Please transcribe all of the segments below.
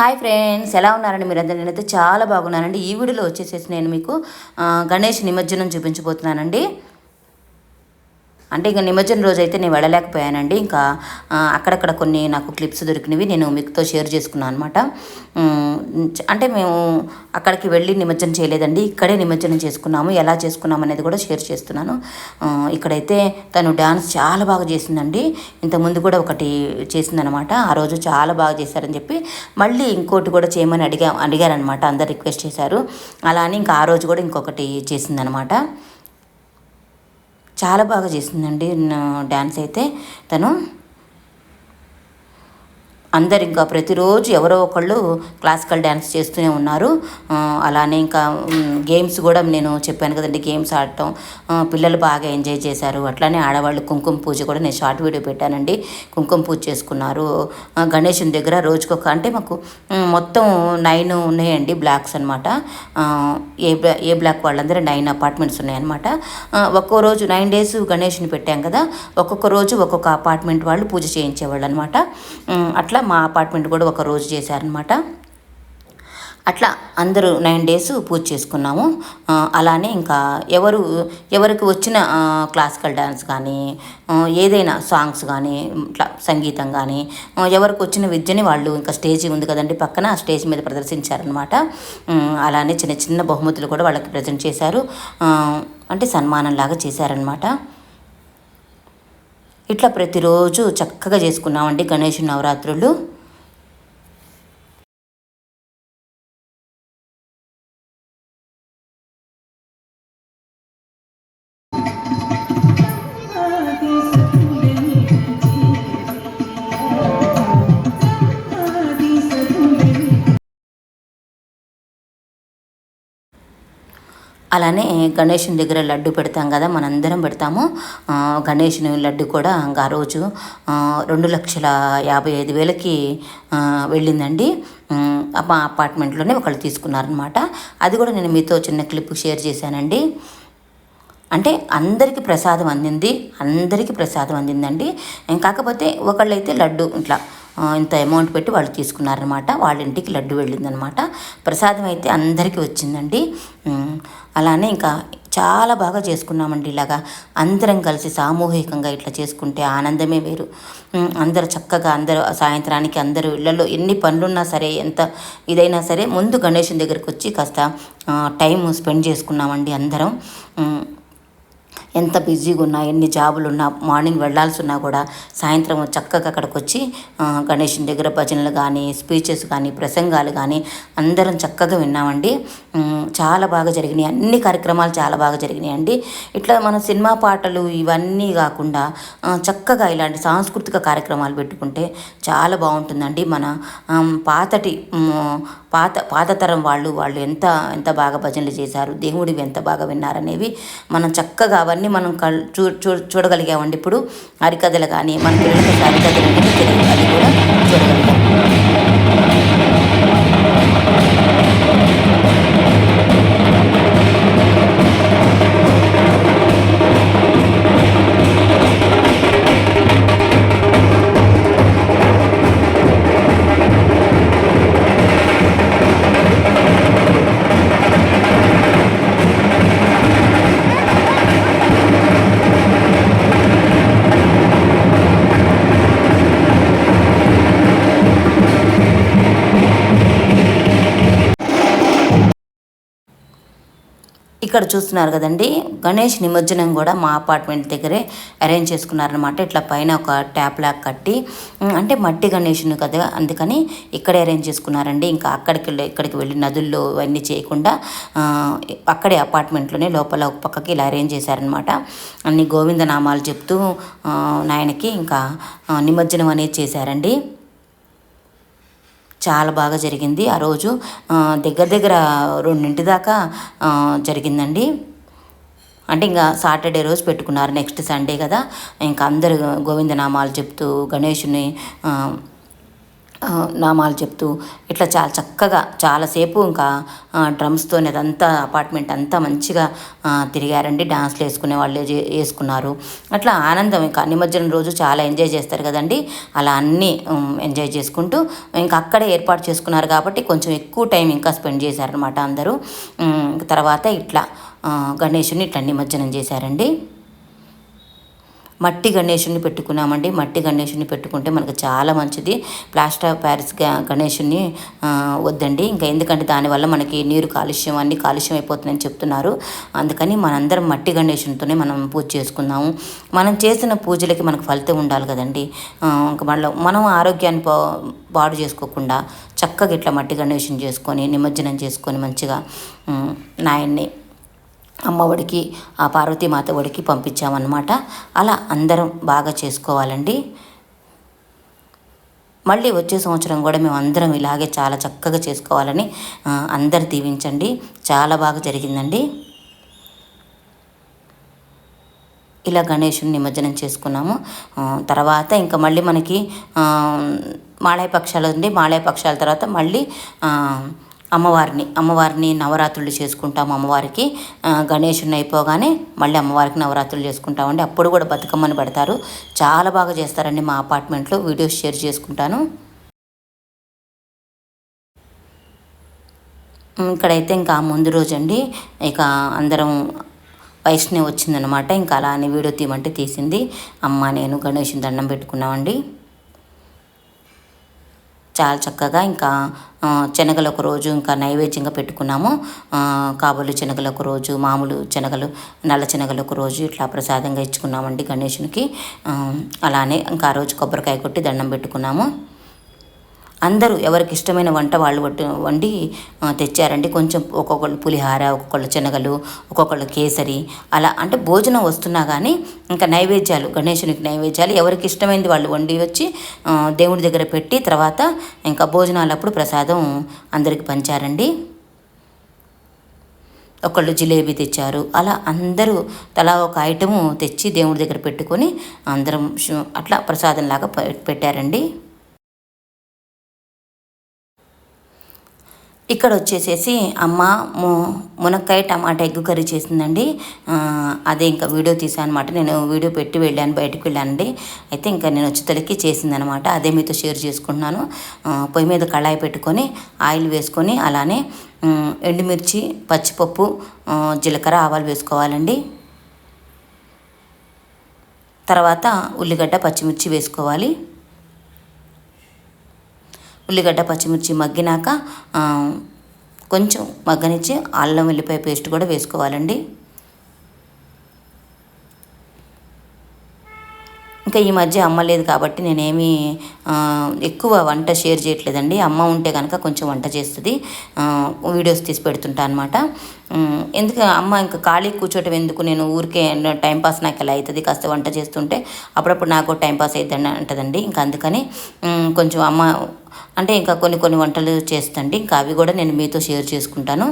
Hi friends ఎలా ఉన్నారండి మీరందరూ? నేనైతే చాలా బాగున్నానండి. ఈ వీడియోలో వచ్చేసేసి నేను మీకు గణేష్ నిమజ్జనం చూపించబోతున్నానండి. అంటే ఇంకా నిమజ్జనం రోజు అయితే నేను వెళ్ళలేకపోయానండి. ఇంకా అక్కడక్కడ కొన్ని నాకు క్లిప్స్ దొరికినవి నేను మీతో షేర్ చేసుకున్నాను అనమాట అంటే మేము అక్కడికి వెళ్ళి నిమజ్జనం చేయలేదండి. ఇక్కడే నిమజ్జనం చేసుకున్నాము. ఎలా చేసుకున్నాము అనేది కూడా షేర్ చేస్తున్నాను. ఇక్కడైతే తను డాన్స్ చాలా బాగా చేసిందండి. ఇంతకుముందు కూడా ఒకటి చేసిందనమాట ఆ రోజు చాలా బాగా చేశారని చెప్పి మళ్ళీ ఇంకోటి కూడా చేయమని అడిగా అడిగారనమాట అందరు రిక్వెస్ట్ చేశారు. అలా అని ఇంకా ఆ రోజు కూడా ఇంకొకటి చేసిందనమాట చాలా బాగా చేసిందండి నా- డ్యాన్స్ అయితే తను. అందరు ఇంకా ప్రతిరోజు ఎవరో ఒకళ్ళు క్లాసికల్ డ్యాన్స్ చేస్తూనే ఉన్నారు. అలానే ఇంకా గేమ్స్ కూడా నేను చెప్పాను కదండి గేమ్స్ ఆడటం. పిల్లలు బాగా ఎంజాయ్ చేశారు. అట్లానే ఆడవాళ్ళు కుంకుమ పూజ కూడా నేను షార్ట్ వీడియో పెట్టానండి. కుంకుమ పూజ చేసుకున్నారు. గణేషుని గణేశుని దగ్గర రోజుకొక అంటే మాకు మొత్తం నైన్ ఉన్నాయండి బ్లాక్స్ అనమాట ఏ ఏ బ్లాక్ వాళ్ళందరూ నైన్ అపార్ట్మెంట్స్ ఉన్నాయన్నమాట. ఒక్కో రోజు నైన్ డేస్ గణేష్ని పెట్టాం కదా ఒక్కొక్క రోజు ఒక్కొక్క అపార్ట్మెంట్ వాళ్ళు పూజ చేయించేవాళ్ళు అనమాట అట్లా మా అపార్ట్మెంట్ కూడా ఒక రోజు చేశారనమాట అట్లా అందరూ నైన్ డేస్ పూజ చేసుకున్నాము. అలానే ఇంకా ఎవరు ఎవరికి వచ్చిన క్లాసికల్ డ్యాన్స్ కానీ ఏదైనా సాంగ్స్ కానీ ఇట్లా సంగీతం కానీ ఎవరికి వచ్చిన విద్యని వాళ్ళు ఇంకా స్టేజ్ ఉంది కదండి పక్కన ఆ స్టేజ్ మీద ప్రదర్శించారనమాట అలానే చిన్న చిన్న బహుమతులు కూడా వాళ్ళకి ప్రజెంట్ చేశారు. అంటే సన్మానంలాగా చేశారనమాట ఇట్లా ప్రతిరోజు చక్కగా చేసుకున్నామండి గణేష్ నవరాత్రులు. అలానే గణేషుని దగ్గర లడ్డు పెడతాం కదా మనందరం పెడతాము. గణేషుని లడ్డు కూడా ఇంకా ఆ రోజు రెండు లక్షల యాభై ఐదు వేలకి వెళ్ళిందండి. మా అపార్ట్మెంట్లోనే ఒకళ్ళు తీసుకున్నారనమాట. అది కూడా నేను మీతో చిన్న క్లిప్ షేర్ చేశానండి. అంటే అందరికీ ప్రసాదం అందింది అందరికీ ప్రసాదం అందిందండి. కాకపోతే ఒకళ్ళైతే లడ్డు ఇట్లా ఇంత అమౌంట్ పెట్టి వాళ్ళు తీసుకున్నారనమాట వాళ్ళ ఇంటికి లడ్డు వెళ్ళిందనమాట ప్రసాదం అయితే అందరికీ వచ్చిందండి. అలానే ఇంకా చాలా బాగా చేసుకున్నామండి ఇలాగా. అందరం కలిసి సామూహికంగా ఇట్లా చేసుకుంటే ఆనందమే వేరు. అందరు అందరూ చక్కగా అందరూ సాయంత్రానికి అందరూ ఇళ్ళలో ఎన్ని పనులున్నా సరే ఎంత ఇదైనా సరే ముందు గణేషుని దగ్గరికి వచ్చి కాస్త టైం స్పెండ్ చేసుకున్నామండి అందరం. ఎంత బిజీగా ఉన్నా ఎన్ని జాబులు ఉన్నా మార్నింగ్ వెళ్ళాల్సి ఉన్నా కూడా సాయంత్రం చక్కగా అక్కడికి వచ్చి గణేషుని దగ్గర భజనలు కానీ స్పీచెస్ కానీ ప్రసంగాలు కానీ అందరం చక్కగా విన్నామండి. చాలా బాగా జరిగినాయి. అన్ని కార్యక్రమాలు చాలా బాగా జరిగినాయి అండి. ఇట్లా మన సినిమా పాటలు ఇవన్నీ కాకుండా చక్కగా ఇలాంటి సాంస్కృతిక కార్యక్రమాలు పెట్టుకుంటే చాలా బాగుంటుందండి. మన పాతటి పాత పాత తరం వాళ్ళు వాళ్ళు ఎంత ఎంత బాగా భజనలు చేశారు దేవుడివి ఎంత బాగా విన్నారనేవి మనం చక్కగా అవన్నీ మనం కల్ చూ చూ చూడగలిగామండి. ఇప్పుడు హరికథలు కానీ మన పిల్లలకి హరికథలు అనేది తెలియదు అది కూడా చూడగలిగాం ఇక్కడ చూస్తున్నారు కదండి. గణేష్ నిమజ్జనం కూడా మా అపార్ట్మెంట్ దగ్గరే అరేంజ్ చేసుకున్నారనమాట ఇట్లా పైన ఒక ట్యాప్ లాగా కట్టి అంటే మట్టి గణేషుని కదా అందుకని ఇక్కడే అరేంజ్ చేసుకున్నారండి. ఇంకా అక్కడికి వెళ్ళి ఇక్కడికి వెళ్ళి నదుల్లో ఇవన్నీ చేయకుండా అక్కడే అపార్ట్మెంట్లోనే లోపల ఒక పక్కకి ఇలా అరేంజ్ చేశారనమాట అన్ని గోవింద నామాలు చెప్తూ నాయనకి ఇంకా నిమజ్జనం అనేది చేశారండి. చాలా బాగా జరిగింది. ఆ రోజు దగ్గర దగ్గర రెండింటి దాకా జరిగిందండి. అంటే ఇంకా సాటర్డే రోజు పెట్టుకున్నారు నెక్స్ట్ సండే కదా. ఇంకా అందరు గోవిందనామాలు చెప్తూ గణేషుని నామాలు చెప్తూ ఇట్లా చాలా చక్కగా చాలాసేపు ఇంకా డ్రమ్స్తో అదంతా అపార్ట్మెంట్ అంతా మంచిగా తిరిగారండి. డాన్స్లు వేసుకునే వాళ్ళు వేసుకున్నారు. అట్లా ఆనందం ఇంకా నిమజ్జనం రోజు చాలా ఎంజాయ్ చేస్తారు కదండి. అలా అన్నీ ఎంజాయ్ చేసుకుంటూ ఇంకా అక్కడే ఏర్పాటు చేసుకున్నారు కాబట్టి కొంచెం ఎక్కువ టైం ఇంకా స్పెండ్ చేశారనమాట అందరూ. తర్వాత ఇట్లా గణేషుని ఇట్లా నిమజ్జనం చేశారండి. మట్టి గణేషుని పెట్టుకున్నామండి. మట్టి గణేషుని పెట్టుకుంటే మనకు చాలా మంచిది. ప్లాస్టర్ ఆఫ్ ప్యారిస్ గణేషుని వద్దండి. ఇంకా ఎందుకంటే దానివల్ల మనకి నీరు కాలుష్యం అన్ని కాలుష్యం అయిపోతుందని చెప్తున్నారు. అందుకని మనందరం మట్టి గణేషునితోనే మనం పూజ చేసుకుందాము. మనం చేసిన పూజలకి మనకు ఫలితం ఉండాలి కదండి. ఇంకా మనలో మనం ఆరోగ్యాన్ని పాడు చేసుకోకుండా చక్కగా ఇట్లా మట్టి గణేషుని చేసుకొని నిమజ్జనం చేసుకొని మంచిగా నాయన్ని అమ్మ ఒడికి ఆ పార్వతీమాత ఒడికి పంపించామన్నమాట. అలా అందరం బాగా చేసుకోవాలండి. మళ్ళీ వచ్చే సంవత్సరం కూడా మేము అందరం ఇలాగే చాలా చక్కగా చేసుకోవాలని అందరు దీవించండి. చాలా బాగా జరిగిందండి. ఇలా గణేషుని నిమజ్జనం చేసుకున్నాము. తర్వాత ఇంకా మళ్ళీ మనకి మాళయ పక్షాలు ఉంది మాళయ పక్షాల తర్వాత మళ్ళీ అమ్మవారిని అమ్మవారిని నవరాత్రులు చేసుకుంటాము అమ్మవారికి. గణేషుని అయిపోగానే మళ్ళీ అమ్మవారికి నవరాత్రులు చేసుకుంటామండి. అప్పుడు కూడా బతుకమ్మని పెడతారు. చాలా బాగా చేస్తారండి మా అపార్ట్మెంట్లో. వీడియోస్ షేర్ చేసుకుంటాను. ఇక్కడైతే ఇంకా ముందు రోజు అండి ఇక అందరం వైష్ణవి వచ్చిందనమాట ఇంకా అలా అని వీడియో తీయమంటే తీసింది. అమ్మ నేను గణేషుని దండం పెట్టుకున్నామండి. చాలా చక్కగా ఇంకా శనగలు ఒక రోజు ఇంకా నైవేద్యంగా పెట్టుకున్నాము. కాబోలు శనగలు ఒక రోజు మామూలు శనగలు నల్ల శనగలు ఒక రోజు ఇట్లా ప్రసాదంగా ఇచ్చుకున్నామండి గణేషునికి అలానే ఇంకా ఆ రోజు కొబ్బరికాయ కొట్టి దండం పెట్టుకున్నాము. అందరూ ఎవరికి ఇష్టమైన వంట వాళ్ళు వండి తెచ్చారండి. కొంచెం ఒక్కొక్కళ్ళు పులిహార ఒక్కొక్కళ్ళు శనగలు ఒక్కొక్కళ్ళు కేసరి అలా అంటే భోజనం వస్తున్నా కానీ ఇంకా నైవేద్యాలు గణేశునికి నైవేద్యాలు ఎవరికి ఇష్టమైంది వాళ్ళు వండి వచ్చి దేవుడి దగ్గర పెట్టి తర్వాత ఇంకా భోజనాలప్పుడు ప్రసాదం అందరికి పంచారండి. ఒకళ్ళు జిలేబీ తెచ్చారు. అలా అందరూ తలా ఒక ఐటము తెచ్చి దేవుడి దగ్గర పెట్టుకొని అందరం అట్లా ప్రసాదంలాగా పెట్టారండి. ఇక్కడ వచ్చేసేసి అమ్మ ము మునక్కాయ టమాటా ఎగ్గు కర్రీ చేసిందండి. అదే ఇంకా వీడియో తీసాను అనమాట నేను వీడియో పెట్టి వెళ్ళాను బయటకు వెళ్ళానండి. అయితే ఇంకా నేను వచ్చి చేసిందనమాట. అదే మీతో షేర్ చేసుకుంటున్నాను. పొయ్యి మీద కళాయి పెట్టుకొని ఆయిల్ వేసుకొని అలానే ఎండుమిర్చి పచ్చిపప్పు జీలకర్ర ఆవాలు వేసుకోవాలండి. తర్వాత ఉల్లిగడ్డ పచ్చిమిర్చి వేసుకోవాలి. ఉల్లిగడ్డ పచ్చిమిర్చి మగ్గినాక కొంచెం మగ్గనిచ్చి అల్లం వెల్లిపాయ పేస్ట్ కూడా వేసుకోవాలండి. ఇంకా ఈ మధ్య అమ్మ లేదు కాబట్టి నేనేమి ఎక్కువ వంట షేర్ చేయట్లేదండి. అమ్మ ఉంటే కనుక కొంచెం వంట చేస్తుంది. వీడియోస్ తీసి పెడుతుంటా అనమాట ఎందుకు అమ్మ ఇంకా ఖాళీ కూర్చోటం ఎందుకు? నేను ఊరికే టైంపాస్ నాకు ఎలా అవుతుంది కాస్త వంట చేస్తుంటే అప్పుడప్పుడు నాకు టైంపాస్ అవుతుంది అంటదండి. ఇంకా అందుకని కొంచెం అమ్మ అంటే ఇంకా కొన్ని కొన్ని వంటలు చేస్తండి ఇంకా అవి కూడా నేను మీతో షేర్ చేసుకుంటాను.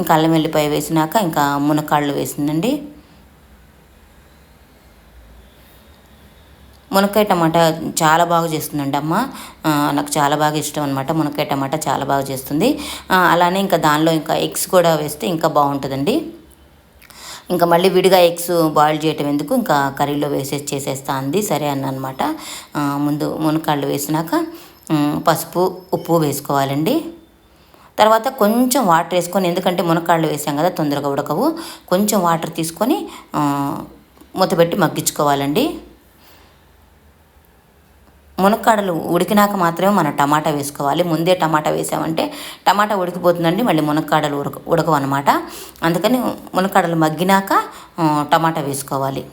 ఇంకా అల్లం వెల్లిపాయ వేసినాక ఇంకా మునక్కాళ్ళు వేసిందండి. మునక్కాయ టమాటా చాలా బాగా చేస్తుందండి అమ్మ. నాకు చాలా బాగా ఇష్టం అనమాట మునక్కాయ టమాటా చాలా బాగా చేస్తుంది. అలానే ఇంకా దానిలో ఇంకా ఎగ్స్ కూడా వేస్తే ఇంకా బాగుంటుందండి. ఇంకా మళ్ళీ విడిగా ఎగ్స్ బాయిల్ చేయటం ఎందుకు? ఇంకా కర్రీలో వేసేసి చేసేస్తా అంది. సరే అన్నమాట. ముందు మునక్కాళ్ళు వేసినాక పసుపు ఉప్పు వేసుకోవాలండి. తర్వాత కొంచెం వాటర్ వేసుకొని ఎందుకంటే మునక్కాళ్ళు వేసాం కదా తొందరగా ఉడకవు. కొంచెం వాటర్ తీసుకొని మూతపెట్టి మగ్గించుకోవాలండి. మునక్కాడలు ఉడికినాక మాత్రమే మనం టమాటా వేసుకోవాలి. ముందే టమాటా వేసామంటే టమాటా ఉడికిపోతుందండి మళ్ళీ మునక్కాడలు ఉడక ఉడకవు అనమాట అందుకని మునక్కాడలు మగ్గినాక టమాటా వేసుకోవాలి.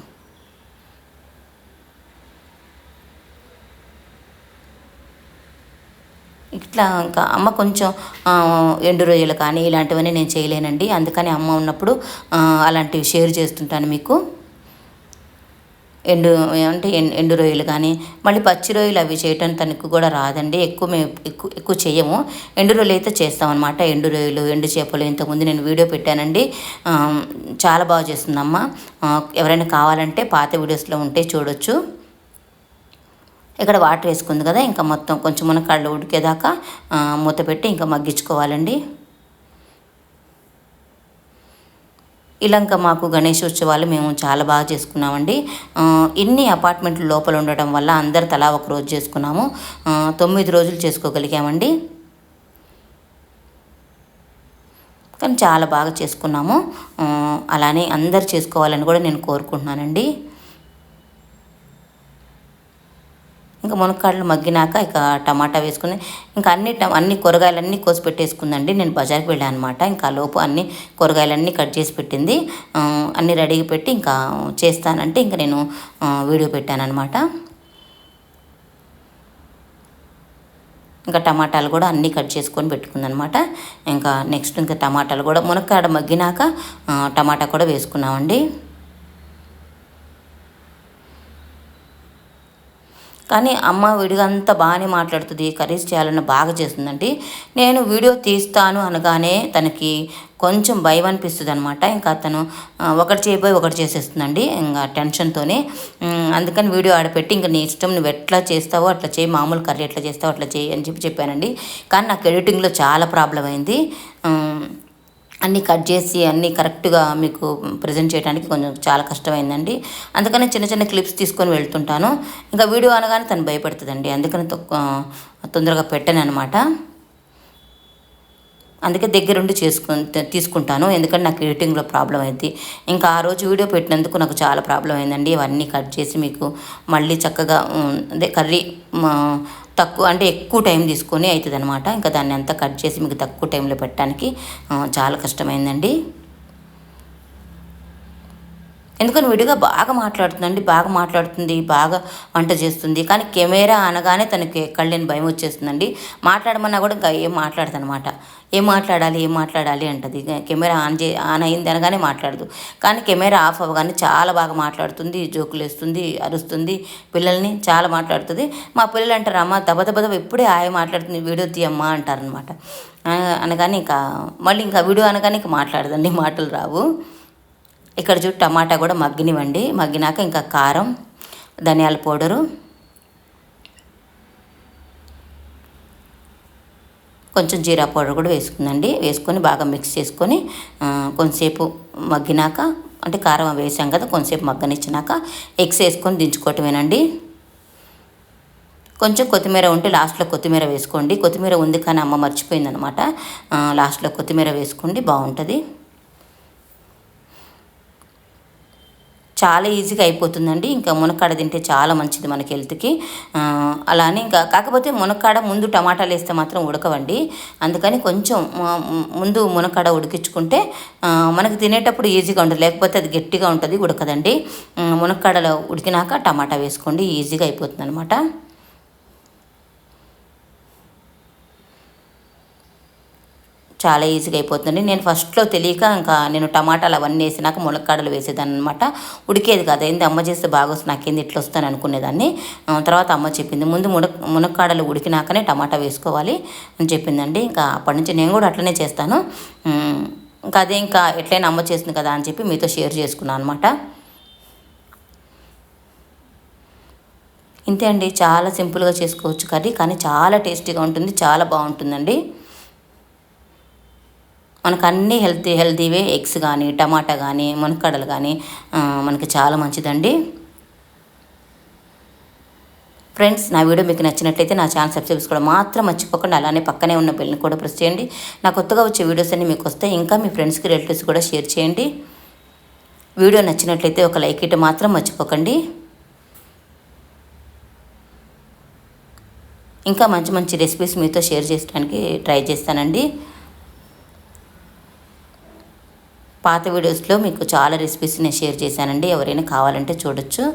ఇట్లా ఇంకా అమ్మ కొంచెం ఎండు రొయ్యలు కానీ ఇలాంటివన్నీ నేను చేయలేనండి. అందుకని అమ్మ ఉన్నప్పుడు అలాంటివి షేర్ చేస్తుంటాను మీకు. ఎండు అంటే ఎండు రొయ్యలు కానీ మళ్ళీ పచ్చి రొయ్యలు అవి చేయటం తనకు కూడా రాదండి. ఎక్కువ మేము ఎక్కువ ఎక్కువ చేయము. ఎండు రొయ్యలు అయితే చేస్తామన్నమాట. ఎండు రొయ్యలు ఎండు చేపలు ఇంతకుముందు నేను వీడియో పెట్టానండి. చాలా బాగా చేస్తుందమ్మ. ఎవరైనా కావాలంటే పాత వీడియోస్లో ఉంటే చూడొచ్చు. ఇక్కడ వాటర్ వేసుకుంది కదా ఇంకా మొత్తం కొంచెం మునక్కాడలు ఉడికేదాకా మూత పెట్టి ఇంకా మగ్గించుకోవాలండి. ఇలా మాకు గణేశోత్సవాలు మేము చాలా బాగా చేసుకున్నామండి. ఇన్ని అపార్ట్మెంట్లు లోపల ఉండటం వల్ల అందరు తలా ఒక రోజు చేసుకున్నాము. తొమ్మిది రోజులు చేసుకోగలిగామండి. కానీ చాలా బాగా చేసుకున్నాము. అలానే అందరు చేసుకోవాలని కూడా నేను కోరుకుంటున్నానండి. ఇంకా మునక్కాడలు మగ్గినాక ఇక టమాటా వేసుకుని ఇంకా అన్ని అన్ని కూరగాయలన్నీ కోసి పెట్టేసుకుందండి. నేను బజార్కి వెళ్ళాను అనమాట ఇంకా లోపు అన్ని కూరగాయలన్నీ కట్ చేసి పెట్టింది. అన్నీ రెడీగా పెట్టి ఇంకా చేస్తానంటే ఇంకా నేను వీడియో పెట్టాను అనమాట ఇంకా టమాటాలు కూడా అన్నీ కట్ చేసుకొని పెట్టుకుందనమాట ఇంకా నెక్స్ట్ ఇంకా టమాటాలు కూడా మునక్కాడ మగ్గినాక టమాటా కూడా వేసుకున్నామండి. కానీ అమ్మ విడిగా అంతా బాగానే మాట్లాడుతుంది కర్రీస్ చేయాలని బాగా చేస్తుందండి. నేను వీడియో తీస్తాను అనగానే తనకి కొంచెం భయం అనిపిస్తుంది అనమాట ఇంకా అతను ఒకటి చేయబోయి ఒకటి చేసేస్తుందండి ఇంకా టెన్షన్తోనే అందుకని వీడియో ఆడపెట్టి ఇంకా నీ ఇష్టం నువ్వు ఎట్లా చేస్తావో అట్లా చేయి మామూలు కర్రీ ఎట్లా చేస్తావో అట్లా చేయి అని చెప్పి చెప్పానండి. కానీ నాకు ఎడిటింగ్లో చాలా ప్రాబ్లం అయింది. అన్నీ కట్ చేసి అన్నీ కరెక్ట్గా మీకు ప్రజెంట్ చేయడానికి కొంచెం చాలా కష్టమైందండి. అందుకని చిన్న చిన్న క్లిప్స్ తీసుకొని వెళ్తుంటాను. ఇంకా వీడియో అనగానే తను భయపడుతుందండి. అందుకని తొందరగా పెట్టాను అనమాట అందుకే దగ్గరుండి చేసుకు తీసుకుంటాను. ఎందుకంటే నాకు ఎడిటింగ్లో ప్రాబ్లం అయింది. ఇంకా ఆ రోజు వీడియో పెట్టినందుకు నాకు చాలా ప్రాబ్లం అయిందండి. ఇవన్నీ కట్ చేసి మీకు మళ్ళీ చక్కగా అదే కర్రీ తక్కువ అంటే ఎక్కువ టైం తీసుకొని అవుతుంది అనమాట ఇంకా దాన్ని అంతా కట్ చేసి మీకు తక్కువ టైంలో పెట్టడానికి చాలా కష్టమైందండి. ఎందుకని విడిగా బాగా మాట్లాడుతుందండి బాగా మాట్లాడుతుంది బాగా వంట చేస్తుంది. కానీ కెమెరా అనగానే తనకి కళ్ళని భయం వచ్చేస్తుందండి. మాట్లాడమన్నా కూడా ఇంకా ఏం మాట్లాడదనమాట. ఏం మాట్లాడాలి ఏం మాట్లాడాలి అంటది. కెమెరా ఆన్ చే ఆన్ అయింది అనగానే మాట్లాడదు. కానీ కెమెరా ఆఫ్ అవ్వగానే చాలా బాగా మాట్లాడుతుంది జోకులు వేస్తుంది అరుస్తుంది. పిల్లల్ని చాలా మాట్లాడుతుంది. మా పిల్లలు అంటారు అమ్మ దబదబద ఎప్పుడే ఇప్పుడే ఆయ మాట్లాడుతుంది వీడియో తీయమ్మా అంటారనమాట. అనగానే ఇంకా మళ్ళీ ఇంకా వీడియో అనగానే ఇంకా మాట్లాడదండి మాటలు రావు. ఇక్కడ చూడు టమాటా కూడా మగ్గినివ్వండి. మగ్గినాక ఇంకా కారం ధనియాల పౌడరు. కొంచెం జీరా పౌడర్ కూడా వేసుకుందండి. వేసుకొని బాగా మిక్స్ చేసుకొని కొంతసేపు మగ్గినాక అంటే కారం వేసాం కదా కొంతసేపు మగ్గనిచ్చినాక ఎగ్స్ వేసుకొని దించుకోవటమేనండి. కొంచెం కొత్తిమీర ఉంటే లాస్ట్లో కొత్తిమీర వేసుకోండి. కొత్తిమీర ఉంది కానీ అమ్మ మర్చిపోయిందనమాట. లాస్ట్లో కొత్తిమీర వేసుకోండి బాగుంటుంది. చాలా ఈజీగా అయిపోతుందండి. ఇంకా మునక్కాడ తింటే చాలా మంచిది మనకి హెల్త్కి. అలానే ఇంకా కాకపోతే మునక్కాడ ముందు టమాటాలు వేస్తే మాత్రం ఉడకవండి. అందుకని కొంచెం ముందు మునక్కాడ ఉడికించుకుంటే మనకి తినేటప్పుడు ఈజీగా ఉంటుంది. లేకపోతే అది గట్టిగా ఉంటుంది ఉడకదండి. మునక్కాడలో ఉడికినాక టమాటా వేసుకోండి. ఈజీగా అయిపోతుంది అనమాట చాలా ఈజీగా అయిపోతుంది. నేను ఫస్ట్లో తెలియక ఇంకా నేను టమాటాలు అవన్నీ వేసినాక ములక్కాడలు వేసేదాన్ని అనమాట ఉడికేది కాదు. ఏంది? అమ్మ చేస్తే బాగా వస్తుంది నాకేంది? ఇట్లా వస్తాను అనుకునేదాన్ని. తర్వాత అమ్మ చెప్పింది ముందు మునక్ మునక్కాడలు ఉడికినాకనే టమాటా వేసుకోవాలి అని చెప్పిందండి. ఇంకా అప్పటి నుంచి నేను కూడా అట్లనే చేస్తాను. ఇంకా అదే ఇంకా ఎట్లయినా అమ్మ చేస్తుంది కదా అని చెప్పి మీతో షేర్ చేసుకున్నాను అనమాట ఇంతే అండి. చాలా సింపుల్గా చేసుకోవచ్చు కర్రీ కానీ చాలా టేస్టీగా ఉంటుంది. చాలా బాగుంటుందండి. మనకు అన్ని హెల్తీ హెల్తీవే. ఎగ్స్ కానీ టమాటా కానీ మునక్కడలు కానీ మనకి చాలా మంచిదండి. ఫ్రెండ్స్ నా వీడియో మీకు నచ్చినట్లయితే నా ఛానల్ సబ్స్క్రైబ్ చేసుకోవడం మాత్రం మర్చిపోకుండా. అలానే పక్కనే ఉన్న బెల్ని కూడా ప్రెస్ చేయండి. నాకు కొత్తగా వచ్చే వీడియోస్ అన్ని మీకు వస్తాయి. ఇంకా మీ ఫ్రెండ్స్కి రిలేటివ్స్ కూడా షేర్ చేయండి. వీడియో నచ్చినట్లయితే ఒక లైక్ ఇటు మాత్రం మర్చిపోకండి. ఇంకా మంచి మంచి రెసిపీస్ మీతో షేర్ చేయడానికి ట్రై చేస్తానండి. పాత వీడియోస్లో మీకు చాలా రెసిపీస్ నేను షేర్ చేశానండి. ఎవరైనా కావాలంటే చూడొచ్చు.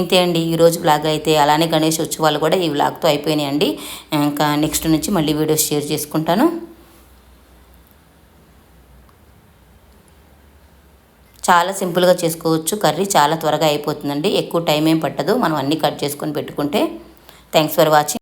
ఇంతే అండి. ఈరోజు బ్లాగ్ అయితే అలానే గణేష్ ఉత్సవాలు కూడా ఈ బ్లాగ్తో అయిపోయినాయండి. ఇంకా నెక్స్ట్ నుంచి మళ్ళీ వీడియోస్ షేర్ చేసుకుంటాను. చాలా సింపుల్గా చేసుకోవచ్చు. కర్రీ చాలా త్వరగా అయిపోతుందండి. ఎక్కువ టైం ఏం పట్టదు. మనం అన్నీ కట్ చేసుకొని పెట్టుకుంటే. Thanks for watching